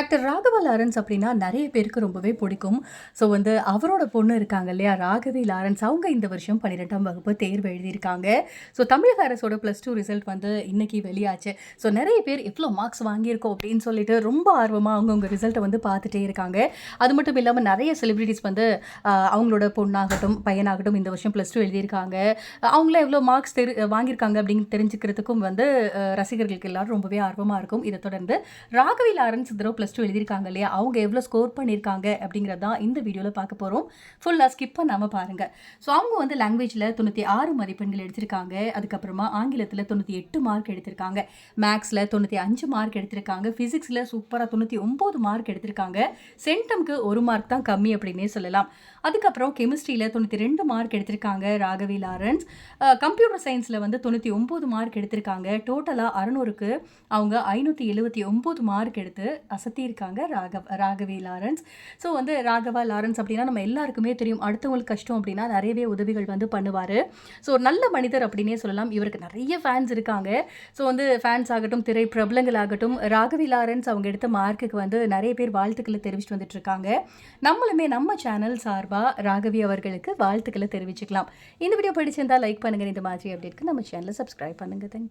Actor Raghava Lawrence அப்படின்னா நிறைய பேருக்கு ரொம்பவே பிடிக்கும். ஸோ வந்து அவரோட பொண்ணு இருக்காங்க இல்லையா? ராகவி லாரன்ஸ். அவங்க இந்த வருஷம் பன்னிரெண்டாம் வகுப்பு தேர்வு எழுதியிருக்காங்க. ஸோ தமிழக அரசோட ப்ளஸ் டூ ரிசல்ட் வந்து இன்னைக்கு வெளியாச்சு. ஸோ நிறைய பேர் எவ்வளோ மார்க்ஸ் வாங்கியிருக்கோம் அப்படின்னு சொல்லிட்டு ரொம்ப ஆர்வமாக அவங்கவுங்க ரிசல்ட்டை வந்து பார்த்துட்டே இருக்காங்க. அது மட்டும் இல்லாமல் நிறைய செலிபிரிட்டிஸ் வந்து அவங்களோட பொண்ணாகட்டும் பையனாகட்டும் இந்த வருஷம் ப்ளஸ் டூ எழுதியிருக்காங்க. அவங்களாம் எவ்வளோ மார்க்ஸ் தெரி வாங்கியிருக்காங்க அப்படின்னு தெரிஞ்சுக்கிறதுக்கும் வந்து ரசிகர்களுக்கு எல்லாரும் ரொம்பவே ஆர்வமாக இருக்கும். இதை தொடர்ந்து ராகவி லாரன்ஸ் இந்த ப்ளஸ் டூ எழுதியிருக்காங்க இல்லையா? அவங்க எவ்வளோ ஸ்கோர் பண்ணியிருக்காங்க அப்படிங்கிறது தான் இந்த வீடியோவில் பார்க்க போகிறோம் ஃபுல்லாக ஸ்கிப் பண்ணாமல் பாருங்கள் ஸோ அவங்க வந்து லாங்குவேஜில் தொண்ணூற்றி ஆறு மதிப்பெண்கள் எடுத்திருக்காங்க. அதுக்கப்புறமா ஆங்கிலத்தில் தொண்ணூற்றி எட்டு மார்க் எடுத்திருக்காங்க. மேக்ஸில் தொண்ணூற்றி அஞ்சு மார்க் எடுத்திருக்காங்க. ஃபிசிக்ஸில் சூப்பராக தொண்ணூற்றி ஒம்பது மார்க் எடுத்திருக்காங்க. சென்டம்க்கு ஒரு மார்க் தான் கம்மி அப்படின்னே சொல்லலாம். அதுக்கப்புறம் கெமிஸ்ட்ரியில் தொண்ணூற்றி ரெண்டு மார்க் எடுத்திருக்காங்க ராகவி லாரன்ஸ். கம்ப்யூட்டர் சயின்ஸில் வந்து தொண்ணூற்றி ஒம்பது மார்க் எடுத்திருக்காங்க. டோட்டலாக அறநூறுக்கு அவங்க ஐநூற்றி எழுபத்தி ஒம்பது மார்க் எடுத்து நடத்தியிருக்காங்க ராகவ் ராகவி லாரன்ஸ். ஸோ வந்து ராகவா லாரன்ஸ் அப்படின்னா நம்ம எல்லாருக்குமே தெரியும். அடுத்தவங்களுக்கு கஷ்டம் அப்படின்னா நிறையவே உதவிகள் வந்து பண்ணுவார். ஸோ ஒரு நல்ல மனிதர் அப்படின்னே சொல்லலாம். இவருக்கு நிறைய ஃபேன்ஸ் இருக்காங்க. ஸோ வந்து ஃபேன்ஸ் ஆகட்டும் திரை பிரபலங்கள் ஆகட்டும் ராகவி லாரன்ஸ் அவங்க எடுத்த மார்க்குக்கு வந்து நிறைய பேர் வாழ்த்துக்களை தெரிவிச்சுட்டு வந்துட்டு இருக்காங்க நம்மளுமே நம்ம சேனல் சார்பாக ராகவி அவர்களுக்கு வாழ்த்துக்களை தெரிவிச்சுக்கலாம். இந்த வீடியோ பிடிச்சிருந்தால் லைக் பண்ணுங்க. இந்த மாதிரி அப்டேட்க்கு நம்ம சேனலை சப்ஸ்கிரைப் பண்ணுங்க. தேங்க்